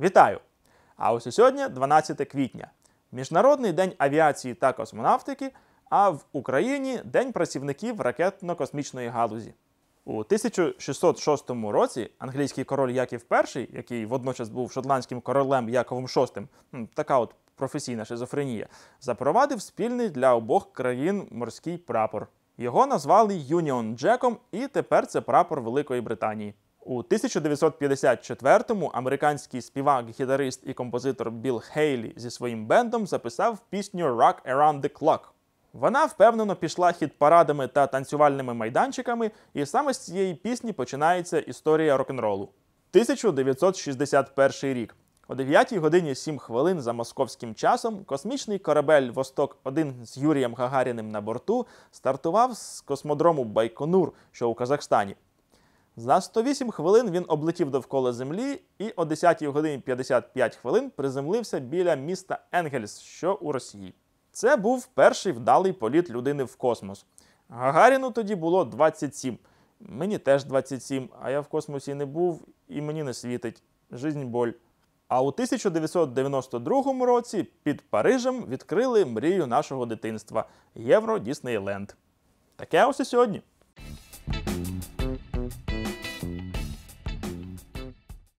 Вітаю! А ось і сьогодні 12 квітня, Міжнародний день авіації та космонавтики, а в Україні День працівників ракетно-космічної галузі. У 1606 році англійський король Яків І, який водночас був шотландським королем Яковом VI, така от професійна шизофренія, запровадив спільний для обох країн морський прапор. Його назвали Юніон Джеком, і тепер це прапор Великої Британії. У 1954-му американський співак, гітарист і композитор Білл Хейлі зі своїм бендом записав пісню Rock Around the Clock. Вона впевнено пішла хіт-парадами та танцювальними майданчиками, і саме з цієї пісні починається історія рок-н-ролу. 1961 рік. О 9 годині 7 хвилин за московським часом космічний корабель Восток-1 з Юрієм Гагаріним на борту стартував з космодрому Байконур, що у Казахстані. За 108 хвилин він облетів довкола Землі і о 10 годині 55 хвилин приземлився біля міста Енгельс, що у Росії. Це був перший вдалий політ людини в космос. Гагаріну тоді було 27. Мені теж 27, а я в космосі не був і мені не світить. Жизнь боль. А у 1992 році під Парижем відкрили мрію нашого дитинства Євро Діснейленд. Таке ось і сьогодні.